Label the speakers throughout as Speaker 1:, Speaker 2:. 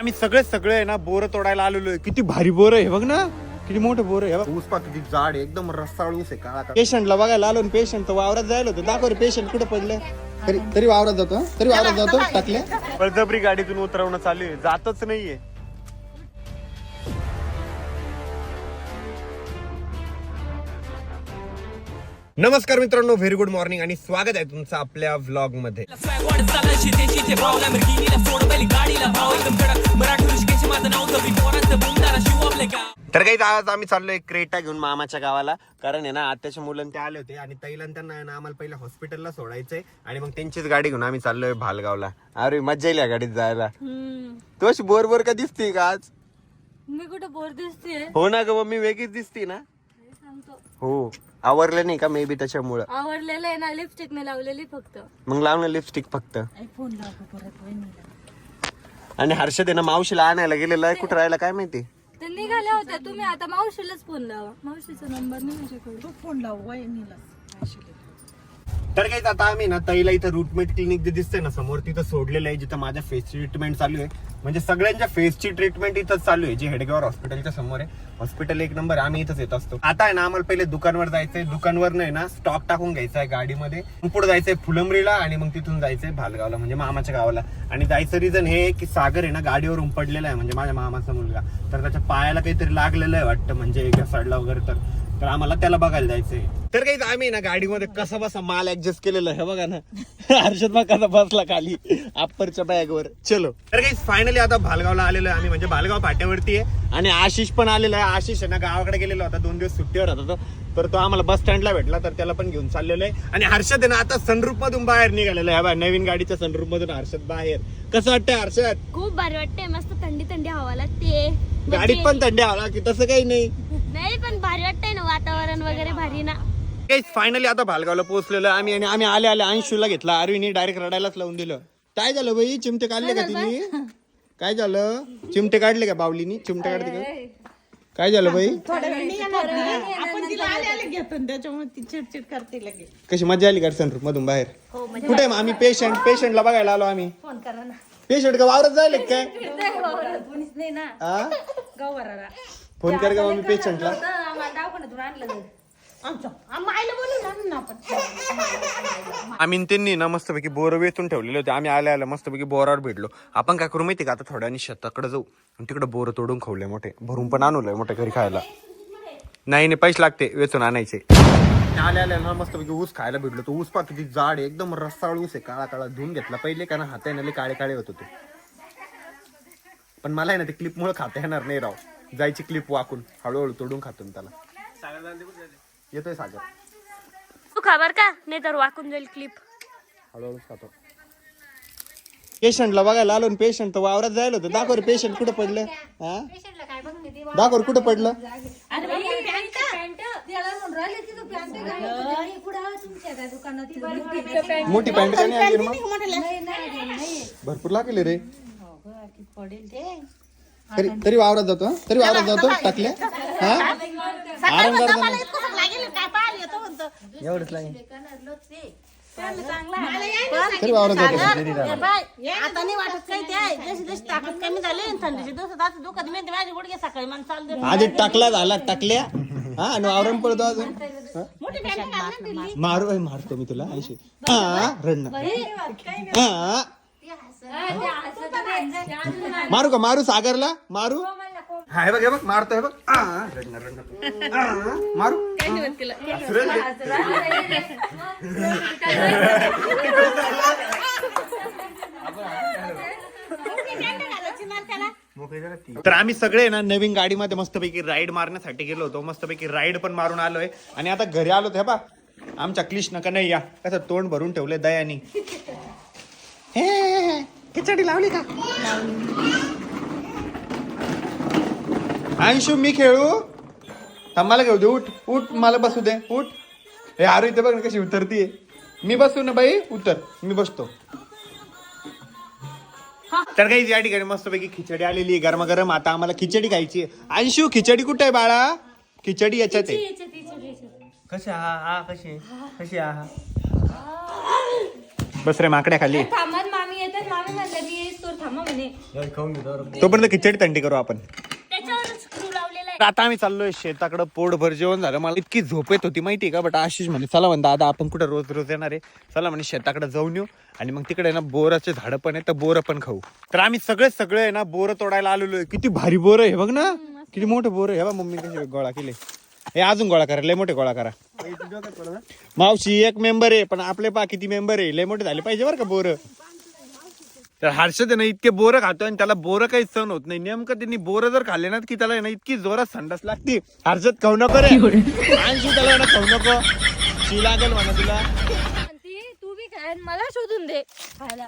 Speaker 1: आम्ही सगळे सगळे आहे ना बोर तोडायला आलेलो आहे. किती भारी बोर आहे हे बघ ना. किती मोठं बोर आहे हे बघ. ऊस पा किती जाड आहे एकदम रस्साळ ऊस आहे काळा पेशंटला बघायला आलो पेशंट तर वावरात जायला होतं. दाखव पेशंट कुठे पडले? तरी तरी वावरात जातो हं? तरी वावरात जातो टाकले. बळजबरी गाडीतून उतरवणं चालू आहे. जातच नाहीये. नमस्कार मित्रांनो व्हेरी गुड मॉर्निंग आणि स्वागत आहे तुमचं आपल्या व्लॉगमध्ये तर काही आज आम्ही चाललोय क्रेटा घेऊन मामाच्या गावाला. कारण आहे ना आत्याच्या मुलं ते आले होते आणि तैलन त्यांना आहे ना आम्हाला पहिल्या हॉस्पिटलला सोडायचंय आणि मग त्यांचीच गाडी घेऊन आम्ही चाललोय भालगावला. अरे मज्जा येईल या गाडीत जायला. तू अशी बोर बोर का दिसते का आज?
Speaker 2: मी कुठं बोर दिसते
Speaker 1: हो ना ग मम्मी वेगळीच दिसते ना. हो. आवरलं नाही का मे बी त्याच्यामुळं?
Speaker 2: आवडलेलं आहे ना लिपस्टिक मी लावलेली फक्त.
Speaker 1: मग लावणं लिपस्टिक फक्त. आणि हर्षद आहे ना मावशीला आणायला गेलेला आहे कुठं राहायला काय माहिती?
Speaker 2: ते निघाल्या होत्या तुम्ही आता मावशीलाच फोन लावा. मावशीचा नंबर नाही माझ्याकडे.
Speaker 3: फोन लावू वहिनीला.
Speaker 1: तर काहीच आता आम्ही ना तईला इथं रूटमेट क्लिनिक जे दिसते ना समोर तिथं सोडलेलं आहे जिथं माझ्या फेसची ट्रीटमेंट चालू आहे. म्हणजे सगळ्यांच्या फेसची ट्रीटमेंट इथंच चालू आहे जे हेडगेवर हॉस्पिटलच्या समोर आहे. हॉस्पिटल एक नंबर आम्ही इथंच येत असतो. आता आहे ना आम्हाला पहिले दुकानवर जायचंय. दुकानवर नाही ना स्टॉक टाकून घ्यायचा आहे गाडीमध्ये. पुढे जायचंय फुलंबरीला आणि मग तिथून जायचंय भालगावला म्हणजे मामाच्या गावाला. आणि जायचं रिझन हे की सागर आहे ना गाडीवर उमपडलेला आहे म्हणजे माझ्या मामाचा मुलगा. तर त्याच्या पायाला काहीतरी लागलेलं आहे वाटतं म्हणजे एका साईडला वगैरे तर. तर आम्हाला त्याला बघायला जायचंय. तर काही आम्ही ना गाडीमध्ये कसा बसा माल ऍडजस्ट केलेला आहे बघा ना. हर्षद बा कसा बसला खाली अप्परच्या बॅगवर चलो. तर काही फायनली आता भालगावला आलेलो आहे आम्ही म्हणजे भालगाव फाट्यावरती आहे. आणि आशिष पण आलेला आहे. आशिष आहे ना गावाकडे गेलेला होता दोन दिवस सुट्टीवर होता. तो तर तो आम्हाला बस स्टँडला भेटला तर त्याला पण घेऊन चाललेलो आहे. आणि हर्षद आहे ना आता सनरूप मधून बाहेर निघालेला आहे. बा, नवीन गाडीच्या सनरूप मधून हर्षद बाहेर. कसं वाटतंय हर्षद?
Speaker 2: खूप भारी वाटते मस्त थंडी थंडी हवा लागते
Speaker 1: गाडीत पण थंडी हवा की तसं काही नाही.
Speaker 2: नाही पण भारी वाटतंय ना वातावरण वगैरे भारी ना.
Speaker 1: काही फायनली आता भालगावला पोहोचलेलो. आहे आम्ही आणि आम्ही आले आले अंशूला घेतला. अरविनी डायरेक्ट रडायलाच लावून दिलं. काय झालं बाई? चिमटे काढले का तिने? काय झालं? चिमटे काढले का बावलीनी? चिमटे काढले का? काय झालं बाई? कशी मजा आली का सनरूप मधून बाहेर? कुठे आहे मग? आम्ही पेशंट पेशंटला बघायला आलो आम्ही.
Speaker 2: फोन करा ना.
Speaker 1: पेशंट का वावरत जायले काय?
Speaker 2: कोणीच नाही ना.
Speaker 1: हा? फोन कर का मग पेशंटला
Speaker 2: दवाखान्यातून आणलं
Speaker 1: आम्ही त्यांनी ना मस्तपैकी बोर वेचून ठेवलेले होते. आम्ही आल्या आल्या मस्तपैकी बोरावर भेटलो. आपण काय करू माहिती का? आता थोड्या शेताकडे जाऊ. आणि तिकडे बोर तोडून खावले मोठे. भरून पण आणूलंय मोठे घरी खायला. नाही नाही पैसे लागते. वेचून आणायचे. आल्या आल्या ना मस्तपैकी ऊस खायला भेटलो. तो ऊस पा किती जाड आहे. एकदम रस्साळ ऊस आहे. काळा काळा धुवून घेतला. पहिले का ना हाताने काळे काळे होत होते. पण मला आहे ना ते क्लिप मुळे खाता येणार नाही राव. जायची क्लिप वाकून. हळूहळू तोडून खातो मी त्याला. येतोय सागर.
Speaker 2: तू खबर का नाही तर वाकून जाईल क्लिप
Speaker 1: हळूहळू खातो. पेशंटला बघायला आलो पेशंट तर वावरात जायला होतं. दाखव रे पेशंट कुठं पडलं? हा? दाखव रे कुठं पडलं मोठी पॅन्ट का नाही आणली रे मग? भरपूर लागले रे. तरी तरी वावरात जातो हं? तरी वावरात जातो टाकल्या हा? करताना एवढंच लागेल. तरी वावरात जातो.
Speaker 3: आता नाही वाटत काही ते. आहे. जशी जशी ताकद कमी झाली ना थंडीची दिवसात असं दुखत मी माझे गुडघे सकाळी मला चालू दे
Speaker 1: आधी टाकला झाला टाकल्या. हा आणि वावरण पडतो अजून. हा?
Speaker 3: मोठी ना दिली.
Speaker 1: मारू मारतो मी तुला ऐशी. हा रडणं. हा. मारू का? मारू सागरला? मारू? हा हे बघ हे बघ मारतो हे बघ. आ. आ, मारू. तर आम्ही सगळे ना नवीन गाडीमध्ये मस्तपैकी राईड मारण्यासाठी गेलो होतो. मस्तपैकी राईड पण मारून आलोय. आणि आता घरी आलो हे बा आमच्या क्लिश नका नाही या. कसं तोंड भरून ठेवलंय दयानी. हे, हे, हे, खिचडी लावली का? अंशू मी खेळू? थांब मला घेऊ दे उठ उठ मला बसू दे उठ. हे आरू इथे बघ ना कशी उतरतीये. मी बसू ना बाई? उतर मी बसतो. तर काही या ठिकाणी मस्तपैकी खिचडी आलेली आहे गरमागरम. आता आम्हाला खिचडी खायची आहे. अंशू खिचडी कुठे आहे बाळा? खिचडी याच्यात आहे. कशी हा हा कशी कशी हा बस रे माकड्या खाली.
Speaker 2: मामी म्हणलं मी थांबा म्हणे.
Speaker 1: तोपर्यंत खिचडी थंडी करू आपण.
Speaker 2: लावलेला
Speaker 1: तर आता आम्ही चाललोय शेताकडे पोटभर जेवण झालं. मला इतकी झोप येत होती माहिती का? बट आशिष म्हणे चला म्हणे दादा आपण कुठं रोज रोज येणार आहे? चला म्हणे शेताकडे जाऊन येऊ. आणि मग तिकडे ना बोराचे झाडं पण आहे तर बोरं पण खाऊ. तर आम्ही सगळे सगळे आहे ना बोरं तोडायला आलेलो आहे. किती भारी बोरं आहे बघ ना. किती मोठे बोरं आहे. हे बघ मम्मी कसे गोळा केले. हे अजून गोळा करा लय मोठे गोळा करा. मावशी एक मेंबर आहे पण आपले पा किती मेंबर आहे? लय मोठे झाले पाहिजे बरं का बोरं. तर हर्षद आहे ना इतके बोरं खातोय आणि त्याला बोरं काही सण होत नाही. नेमकं त्यांनी बोरं जर खाल्ले ना की त्याला ना इतकी जोरात संडास लागते. हर्षद खाऊ नको रे. आणखी त्याला ना खाऊ नको. शी लागेल म्हणा तुला.
Speaker 2: तू बी काय आणि मला शोधून दे खायला.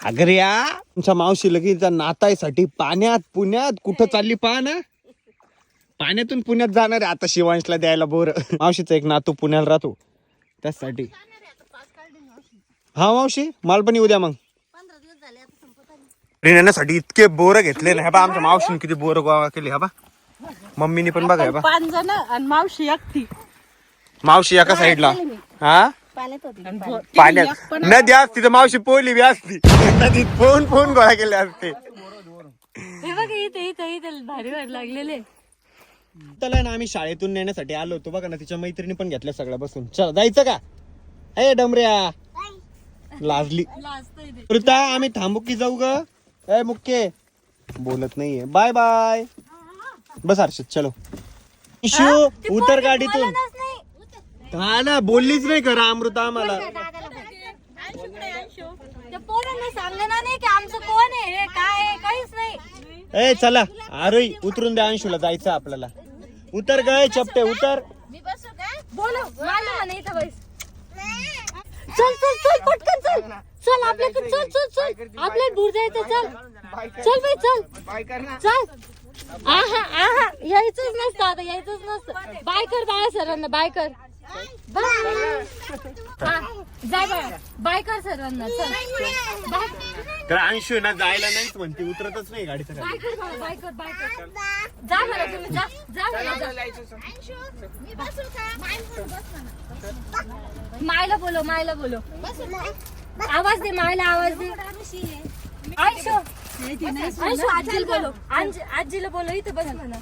Speaker 1: अगर या तुमच्या मावशी लगेच नातायसाठी पाण्यात पुण्यात कुठं चालली पहा ना पाण्यातून पुण्यात जाणार आहे आता शिवांशला द्यायला बोर. मावशीचा एक नातू पुण्याला राहतो. त्यासाठी हा मावशी माल पण येऊ द्या मग
Speaker 3: पंधरा दिवस झाले आता संपत आली
Speaker 1: नेण्यासाठी इतके बोर घेतले ना. हे बा आमच्या मावशीने किती बोर गोळा केले हा बा. मम्मीने पण बघा हे बा.
Speaker 3: पाच जण आणि मावशी एकटी.
Speaker 1: मावशी एका साईडला. हा?
Speaker 3: पाण्यात
Speaker 1: नदी असती तर मावशी पोहली बी असती. नदीत पोहून पोहून गोळा केले असते.
Speaker 2: हे बघ इथे इथे इथे भारी भारी लागलेले.
Speaker 1: त्याला ना आम्ही शाळेतून नेण्यासाठी आलो होतो. बघा ना तिच्या मैत्रिणी पण घेतल्या सगळ्या बसून. चल जायचं का? ए डमऱ्या. लाजली. वृता आम्ही थांबू की जाऊ ग? ए मुक्के. बोलत नाहीये. Bye bye. बस हर्षद चलो. इशू उतर गाडीतून. हा ना बोललीच नाही करा अमृता आम्हाला.
Speaker 2: त्या पोरांना सांगणार नाही की आमचं कोण आहे हे काय आहे काहीच नाही.
Speaker 1: ए चला आरोही उतरून द्या अंशूला जायचं आपल्याला. उतर गय चपटे उतर.
Speaker 2: बोलो? इथं बैस. चल चल चल पटकन चल. चल आपल्याकडे चल चल चल. आपल्याला दूर जायचं चल. चल बाई चल. चल. आहा आहा. यायचंच नसतं आता यायचंच नसतं. बाय कर बाळा सरांना बाय कर. बाय. हा, जाय बाळा. बाय कर सर्वांना चल. बाय
Speaker 1: तर अंशू ना जायला नाहीच म्हणते उतरतच नाही गाडीचं
Speaker 2: बाय कर बाळा, बाय कर बाय कर. जा मला तुम्ही जा जा मला
Speaker 3: का?
Speaker 2: मायला बोलो मायला बोलो आवाज दे मायला आवाज दे. आयशो. आयशो आजीला बोलो आजी- आजीला बोलो इथं बस म्हणा.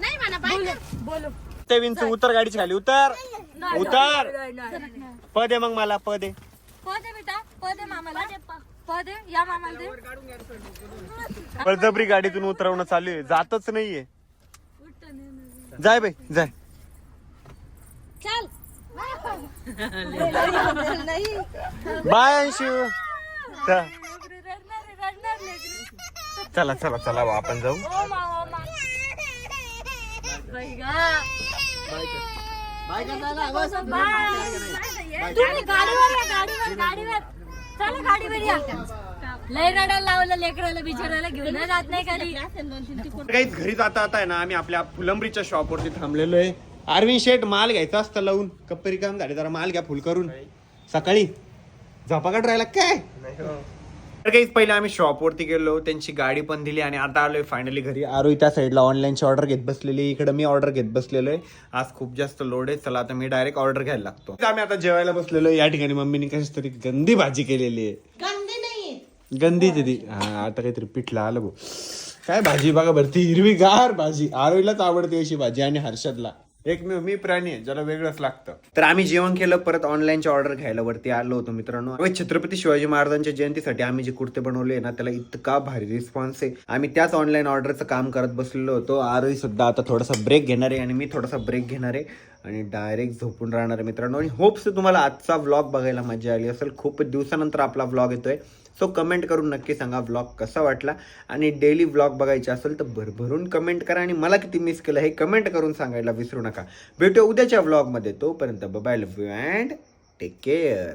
Speaker 3: नाही म्हणा
Speaker 2: बोलो बोलो
Speaker 1: ते विंच उतर गाडीची खाली उतर. उतर. पद आहे मग मला पद. आहे
Speaker 2: पद बेटा पद आहे मामाला या मामाला दे.
Speaker 1: बळजबरी गाडीतून उतरवणं चालू आहे. जातच नाहीये. जाय बाई जाय.
Speaker 2: चल.
Speaker 1: बाय अंशू. चला चला चला आपण जाऊ
Speaker 2: ओ मा, ओ मा. बाई गा. बाय. तुम्ही गाडीवर या गाडीवर गाडीवर चला गाडीवर या लय रडायला लावलं लेकराला बिचारायला घेऊन जात नाही खाली
Speaker 1: काहीच घरी जाता आता आहे ना आम्ही आपल्या फुलंबरीच्या शॉपवरती थांबलेलो आहे अरविंद शेठ माल घ्यायचा असतं लावून. कप्परी काम झाले जरा माल घ्या फुल करून. सकाळी. झपाकट राहिला काय? तर काहीच पहिले आम्ही शॉपवरती गेलो. त्यांची गाडी पण दिली आणि आता आलोय फायनली घरी. आरोही त्या साईडला ऑनलाईनची ऑर्डर घेत बसलेली इकडे मी ऑर्डर घेत बसलेलो आहे. आज खूप जास्त लोड आहे. चला आता मी डायरेक्ट ऑर्डर घ्यायला लागतो. आम्ही आता जेवायला बसलेलो. या ठिकाणी मम्मीने कशी तरी गंदी भाजी केलेली आहे.
Speaker 3: गंदी
Speaker 1: दिदी. हा आता काहीतरी पिठलं आलं भाऊ काय भाजी बघा बरं. ती हिरवी गार भाजी. आरोईलाच आवडते अशी भाजी आणि हर्षदला. एक मी मी प्राणी आहे ज्याला वेगळंच लागतं. तर आम्ही जेवण केलं परत ऑनलाईनची ऑर्डर घ्यायला वरती आलो होतो मित्रांनो. छत्रपती शिवाजी महाराजांच्या जयंतीसाठी आम्ही जे कुर्ते बनवले ना त्याला इतका भारी रिस्पॉन्स आहे. आम्ही त्याच ऑनलाईन ऑर्डरचं काम करत बसलेलो होतो. आरोही सुद्धा आता थोडासा ब्रेक घेणार आहे आणि मी थोडासा ब्रेक घेणार आहे आणि डायरेक्ट झोपून राहणार आहे मित्रांनो. आणि होप्स तुम्हाला आजचा व्लॉग बघायला मजा आली असेल. खूप दिवसानंतर आपला व्लॉग येतोय. सो कमेंट करून नक्की सांगा व्लॉग कसा वाटला. आणि डेली व्लॉग बघायचे असेल तर भरभरून कमेंट करा आणि मला किती मिस केलं हे कमेंट करून सांगायला विसरू नका. भेटू उद्याच्या व्लॉगमध्ये तोपर्यंत bye love you and take care